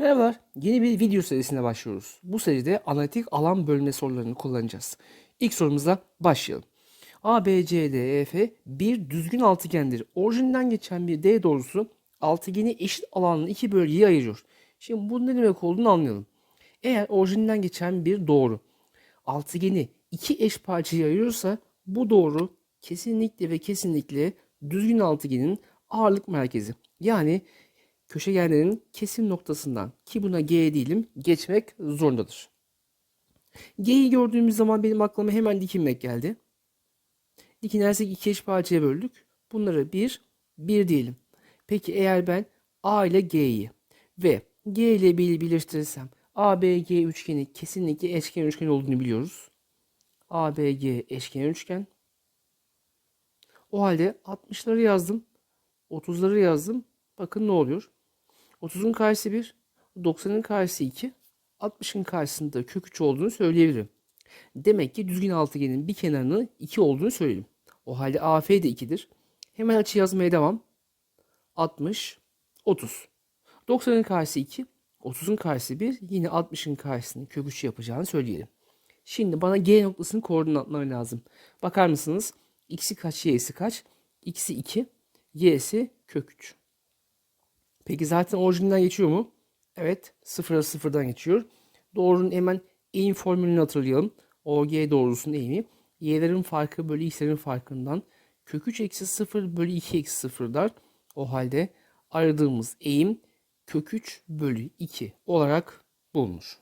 Merhabalar, yeni bir video serisine başlıyoruz. Bu seride analitik alan bölme sorularını kullanacağız. İlk sorumuza başlayalım. A, B, C, D, E, F bir düzgün altıgendir. Orijinden geçen bir D doğrusu altıgeni eşit alanlı iki bölgeye ayırıyor. Şimdi bunun ne demek olduğunu anlayalım. Eğer orijinden geçen bir doğru altıgeni iki eş parçaya ayırıyorsa bu doğru kesinlikle ve kesinlikle düzgün altıgenin ağırlık merkezi. Yani köşegenlerin kesim noktasından ki buna G diyelim geçmek zorundadır. G'yi gördüğümüz zaman benim aklıma hemen dikinmek geldi. Dikinersek iki eş parçaya böldük. Bunları bir, bir diyelim. Peki eğer ben A ile G'yi ve G ile B'yi birleştirirsem ABG üçgeni kesinlikle eşkenar üçgen olduğunu biliyoruz. ABG eşkenar üçgen. O halde 60'ları yazdım. 30'ları yazdım. Bakın ne oluyor? 30'un karşısı 1, 90'ın karşısı 2, 60'ın karşısında kök 3 olduğunu söyleyebilirim. Demek ki düzgün altıgenin bir kenarının 2 olduğunu söyleyelim. O halde AF de 2'dir. Hemen açı yazmaya devam. 60, 30. 90'ın karşısı 2, 30'un karşısı 1, yine 60'ın karşısını kök 3 yapacağını söyleyelim. Şimdi bana G noktasının koordinatları lazım. Bakar mısınız? X'i kaç, Y'si kaç? X'i 2, Y'si kök 3. Peki zaten orijinden geçiyor mu? Evet. Sıfıra sıfırdan geçiyor. Doğrunun hemen eğim formülünü hatırlayalım. OG doğrusunun eğimi. Y'lerin farkı bölü X'lerin farkından kök 3 eksi 0 bölü 2 eksi 0 der. O halde aradığımız eğim kök 3 bölü 2 olarak bulunur.